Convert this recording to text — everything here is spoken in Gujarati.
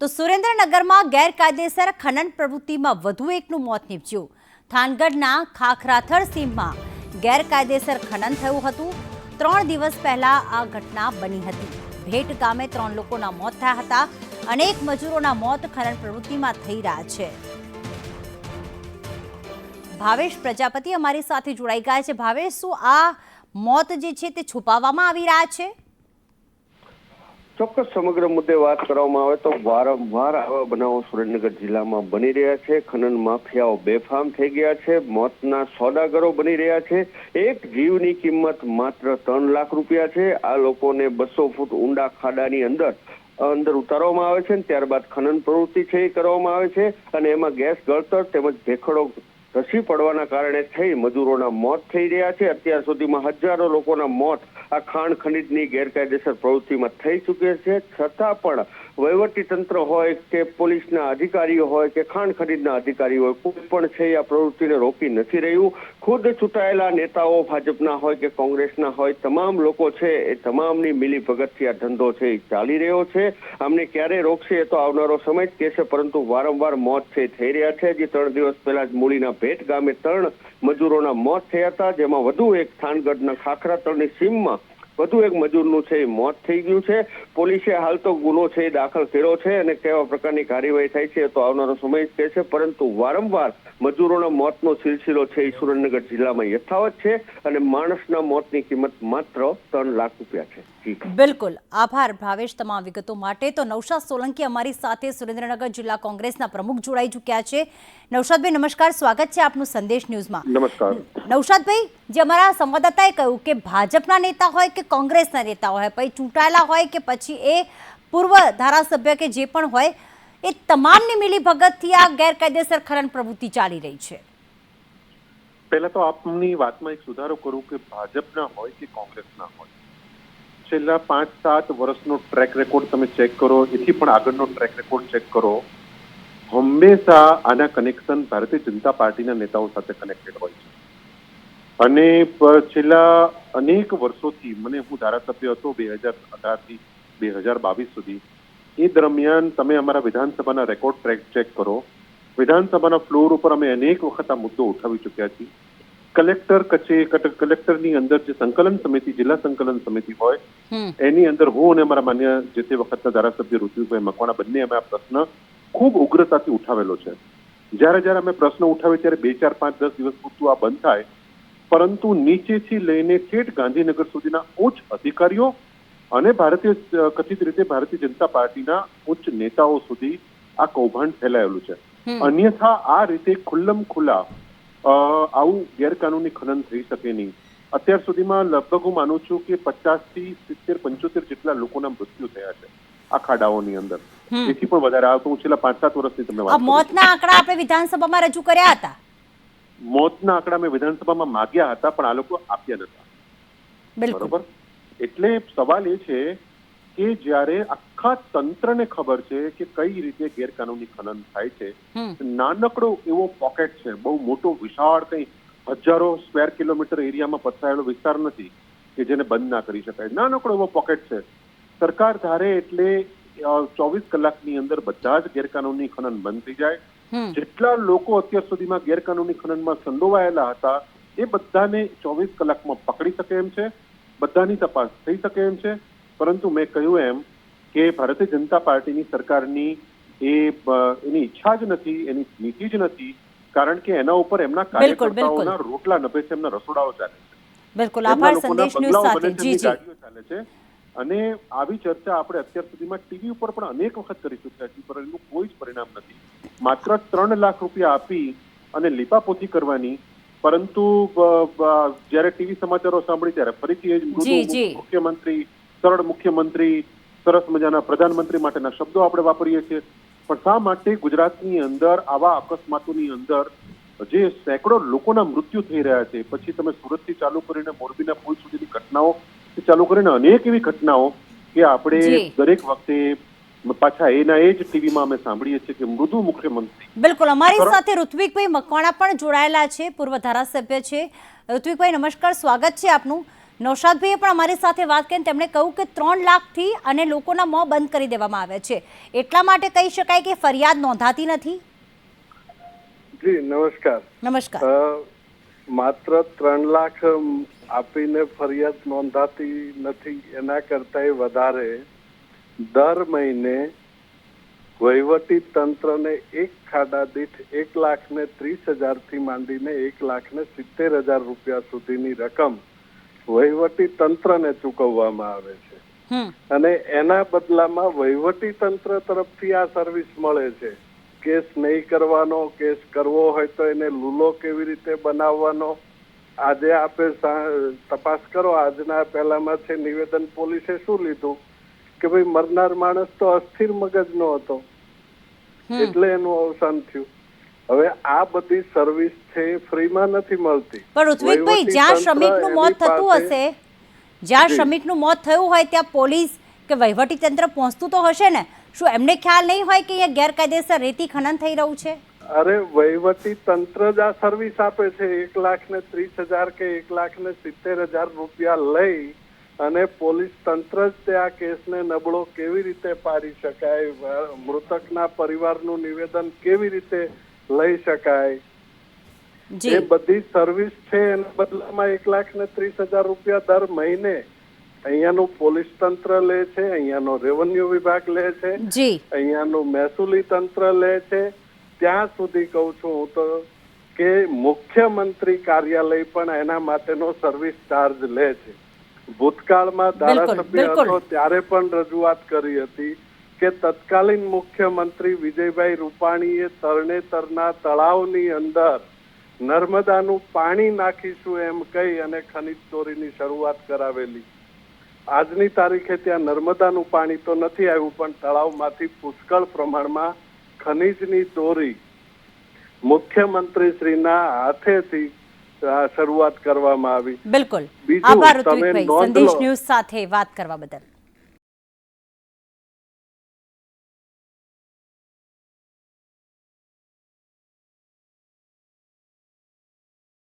તો સુરેન્દ્રનગરમાં ગેરકાયદેસર ખનન પ્રવૃત્તિમાં વધુ એકનું મોત નીપજ્યું. થાનગઢના ખાખરાથર સીમમાં ગેરકાયદેસર ખનન થયું હતું. ત્રણ દિવસ પહેલા આ ઘટના બની હતી. ભેટ ગામે ત્રણ લોકોના મોત થયા હતા. અનેક મજૂરોના મોત ખનન પ્રવૃત્તિમાં થઈ રહ્યા છે. ભાવેશ પ્રજાપતિ અમારી સાથે જોડાઈ ગયા છે. ભાવેશ, શું આ મોત જે છે તે છુપાવવામાં આવી રહ્યા છે? ચોક્કસ સમગ્ર મુદ્દે વાત કરવામાં આવે તો વારંવાર આવા બનાવો સુરેન્દ્રનગર જિલ્લામાં બની રહ્યા છે. ખનન માફિયાઓ બેફામ થઈ ગયા છે. મોતના સોદાગરો બની રહ્યા છે. એક જીવની કિંમત માત્ર ત્રણ લાખ રૂપિયા છે. આ લોકોને બસો ફૂટ ઊંડા ખાડાની અંદર અંદર ઉતારવામાં આવે છે ત્યારબાદ ખનન પ્રવૃત્તિ છે એ કરવામાં આવે છે અને એમાં ગેસ, ગળતર તેમજ ભેખડો ધસી પડવાના કારણે થઈ મજૂરોના મોત થઈ રહ્યા છે. અત્યાર સુધીમાં હજારો લોકોના મોત આ ખાણ ખનીજની ગેરકાયદેસર પ્રવૃત્તિમાં થઈ ચૂકી છે. છતાં પણ વહીવટી તંત્ર હોય કે પોલીસના અધિકારીઓ હોય કે ખાણ ખનીજના અધિકારીઓ હોય, કોઈ પણ છે આ પ્રવૃત્તિને રોકી નથી રહ્યું. ખુદ ચૂંટાયેલા નેતાઓ ભાજપના હોય કે કોંગ્રેસના હોય, તમામ લોકો છે એ તમામની મિલી ભગતથી આ ધંધો છે એ ચાલી રહ્યો છે. આમને ક્યારે રોકશે એ તો આવનારો સમય જ કહેશે, પરંતુ વારંવાર મોત છે થઈ રહ્યા છે. જે ત્રણ દિવસ પહેલા જ મૂળીના ભેટ ગામે ત્રણ મજૂરોના મોત થયા હતા જેમાં વધુ એક થાનગઢના ખાખરાતળની સીમમાં વધુ એક મજૂરનું છે એ મોત થઈ ગયું છે. પોલીસે હાલ તો ગુનો છે એ દાખલ કર્યો છે અને કેવા પ્રકારની કાર્યવાહી થાય છે તો આવનારો સમય જ કહેશે પરંતુ વારંવાર મજૂરોના મોતનો સિલસિલો છે એ સુરેન્દ્રનગર જિલ્લામાં યથાવત છે અને માણસના મોતની કિંમત માત્ર ત્રણ લાખ રૂપિયા છે. બિલકુલ. આભાર ભાવેશ તમામ વિગતો માટે. તો નવશાદ સોલંકી અમારી સાથે સુરેન્દ્રનગર જિલ્લા કોંગ્રેસના પ્રમુખ જોડાઈ ચૂક્યા છે. નવશાદભાઈ નમસ્કાર. સ્વાગત છે આપનું સંદેશ ન્યૂઝમાં. નમસ્કાર. નૌશાદભાઈ જે અમારા સંવાદદાતાએ કહ્યું કે ભાજપના નેતા હોય કે કોંગ્રેસના નેતા હોય, પછી ચૂંટાયેલા હોય કે પછી એ પૂર્વ ધારાસભ્ય કે જે પણ હોય, એ તમામની મિલી ભગતથી આ ગેરકાયદેસર ખનન પ્રવૃત્તિ ચાલી રહી છે. પહેલા તો આપની વાતમાં એક સુધારો કરું કે ભાજપના હોય કે કોંગ્રેસના હોય, છેલ્લા પાંચ સાત વર્ષનો ટ્રેક રેકોર્ડ તમે ચેક કરો, એથી પણ આગળનો ટ્રેક રેકોર્ડ ચેક કરો, હંમેશા આના કનેક્શન ભારતીય જનતા પાર્ટીના નેતાઓ સાથે કનેક્ટેડ હોય છે. અને છેલ્લા અનેક વર્ષોથી મને હું ધારાસભ્ય હતો બે હજાર અઢારથી બે હજાર બાવીસ સુધી. એ દરમિયાન તમે અમારા વિધાનસભાના રેકોર્ડ ટ્રેક ચેક કરો. વિધાનસભાના ફ્લોર ઉપર અમે અનેક વખત આ મુદ્દો ઉઠાવી ચૂક્યા છીએ. કલેક્ટર કચે કટ- કલેક્ટરની અંદર જે સંકલન સમિતિ જિલ્લા સંકલન સમિતિ હોય એની અંદર હું અને અમારા માન્ય જે તે વખતના ધારાસભ્ય ઋતુભાઈ મકવાણા બંને અમે આ પ્રશ્ન ખૂબ ઉગ્રતાથી ઉઠાવેલો છે. જ્યારે જ્યારે અમે પ્રશ્ન ઉઠાવીએ ત્યારે બે ચાર પાંચ દસ દિવસ પૂરતું આ બંધ થાય પરંતુ નીચેથી લઈને ઠેઠ ગાંધીનગર સુધીના ઉચ્ચ અધિકારીઓ અને ભારતીય કથિત રીતે ભારતીય જનતા પાર્ટીના ઉચ્ચ નેતાઓ સુધી આ કૌભાંડ ફેલાયેલું છે. અન્યથા આ રીતે ખુલ્લમ ખુલ્લા આવું ગેરકાનૂની ખનન થઈ શકે નહીં. અત્યાર સુધીમાં લગભગ હું માનું છું કે પચાસથી સિત્તેર પંચોતેર જેટલા લોકોના મૃત્યુ થયા છે આ ખાડાઓની અંદર. એથી પણ વધારે આવતો હું છેલ્લા પાંચ સાત વર્ષની તમને. મોતના આંકડા આપણે વિધાનસભામાં રજૂ કર્યા હતા. મોતના આંકડા મેં વિધાનસભામાં માગ્યા હતા પણ આ લોકો આપ્યા નતા બરોબર? એટલે સવાલ એ છે કે જ્યારે આખા તંત્રને ખબર છે કે કઈ રીતે ગેરકાનૂની ખનન થાય છે નાનકડો એવો પોકેટ છે બહુ મોટો વિશાળ કઈ હજારો સ્ક્વેર કિલોમીટર એરિયામાં પથરાયેલો વિસ્તાર નથી કે જેને બંધ ના કરી શકાય. નાનકડો એવો પોકેટ છે. સરકાર ધારે એટલે ચોવીસ કલાકની અંદર બધા જ ગેરકાનૂની ખનન બંધ થઈ જાય. જેટલા લોકો અત્યાર સુધીમાં ગેરકાનૂની ખનનમાં સંડોવાયેલા હતા એ બધાને ચોવીસ કલાકમાં પકડી શકે એમ છે બધાની તપાસ થઈ શકે એમ છે. પરંતુ મેં કહ્યું એમ કે ભારતીય જનતા પાર્ટીની સરકારની એ એની ઈચ્છા જ નથી એની નીતિ જ નથી કારણ કે એના ઉપર એમના કાર્યકર્તાઓના રોટલા નભે છે એમના રસોડાઓ ચાલે છે. બિલકુલ. આભાર સંદેશ ન્યૂઝ સાથે. જી જી. ચાલે છે. અને આવી ચર્ચા આપણે અત્યાર સુધીમાં ટીવી ઉપર પણ અનેક વખત કરી ચૂક્યા છીએ પણ એનું કોઈ જ પરિણામ નથી માત્ર ત્રણ લાખ રૂપિયા આપી અને લીપાપોથી કરવાની પરંતુ જ્યારે ટીવી સમાચારો સાંભળી ત્યારે ફરીથી એ જ. મુખ્યમંત્રી સરળ મુખ્યમંત્રી સરસ મજાના પ્રધાનમંત્રી માટેના શબ્દો આપણે વાપરીએ છીએ પણ શા માટે ગુજરાતની અંદર આવા અકસ્માતોની અંદર જે સેંકડો લોકોના મૃત્યુ થઈ રહ્યા છે પછી તમે સુરતથી ચાલુ કરીને મોરબીના પુલ સુધીની ઘટનાઓ ચાલુ કરીને અનેક એવી ઘટનાઓ કે આપણે દરેક વખતે પાછા એના એ જ ટીવીમાં અમે સાંભળીએ છીએ કે મૃદુ મુખ્યમંત્રી બિલકુલ. અમારી સાથે ઋત્વિકભાઈ મકવાણા પણ જોડાયેલા છે પૂર્વ ધારાસભ્ય છે. ઋત્વિકભાઈ નમસ્કાર સ્વાગત છે આપનું. નૌશાદભાઈએ પણ અમારી સાથે વાત કરીને તેમણે કહ્યું કે ત્રણ લાખથી અને લોકોના મોં બંધ કરી દેવામાં આવે છે. એટલા માટે કહી શકાય કે ફરિયાદ નોંધાતી નથી? જી નમસ્કાર. નમસ્કાર. માત્ર ત્રણ લાખ આપીને ફરિયાદ નોંધાતી નથી એના કરતાંય વધારે દર મહિને વહીવટી તંત્રને એક ખાડા દીઠ એક લાખ ને ત્રીસ હજારથી માંડીને એક લાખ ને સિત્તેર હજાર રૂપિયા સુધીની રકમ વહીવટી તંત્રને ચૂકવવામાં આવે છે. અને એના બદલામાં વહીવટી તંત્ર તરફથી આ સર્વિસ મળે છે. કેસ નહીં કરવાનો કેસ કરવો હોય તો એને લૂલો કેવી રીતે બનાવવાનો? આજે આપે તપાસ કરો આજના પહેલામાં છે નિવેદન પોલીસે શું લીધું? કે ભાઈ મરનાર માણસ તો અસ્થિર મગજનો હતો. એટલે એનું અવસાન થયું. હવે આ બધી સર્વિસ છે ફ્રીમાં નથી મળતી. પણ ઋત્વિકભાઈ જ્યાં શ્રમિકનું મોત થતું હશે જ્યાં. શ્રમિકનું મોત થયું હોય ત્યાં પોલીસ કે વહીવટી તંત્ર પહોંચતું તો હશે ને? શું એમને ખ્યાલ નહીં હોય કે અહીંયા ગેરકાયદેસર રેતી ખનન થઈ રહ્યું છે? અરે વહીવટી તંત્ર જ આ સર્વિસ આપે છે. એક લાખ ને ત્રીસ હજાર કે એક લાખ ને સિત્તેર હજાર રૂપિયા લઈ અને પોલીસ તંત્ર જ તે આ કેસને નબળો કેવી રીતે પાડી શકાય? મૃતકના પરિવારનું નિવેદન કેવી રીતે લઈ શકાય? એ બધી સર્વિસ છે એના બદલામાં એક લાખ ને ત્રીસ હજાર રૂપિયા દર મહિને અહીંયાનું પોલીસ તંત્ર લે છે અહીંયાનો રેવન્યુ વિભાગ લે છે અહીંયાનું મહેસૂલી તંત્ર લે છે. ત્યાં સુધી કહું છું હું તો કે મુખ્યમંત્રી કાર્યાલય પણ એના માટેનો સર્વિસ ચાર્જ લે છે. ભૂતકાળમાં ધારાસભ્ય હતો ત્યારે પણ રજૂઆત કરી હતી કે તત્કાલીન મુખ્યમંત્રી વિજયભાઈ રૂપાણીએ તરણેતરના તળાવની અંદર નર્મદાનું પાણી નાખીશું એમ કહી અને ખનિજ ચોરીની શરૂઆત કરાવેલી. આજની તારીખે ત્યાં નર્મદાનું પાણી તો નથી આવ્યું પણ તળાવમાંથી પુષ્કળ પ્રમાણમાં ખનીજની ચોરી મુખ્યમંત્રી શ્રીના હાથેથી શરૂઆત કરવામાં આવી. બિલકુલ. બીજું આભાર તમે ઋત્વિકભાઈ. સંદેશ ન્યૂઝ સાથે વાત કરવા બદલ.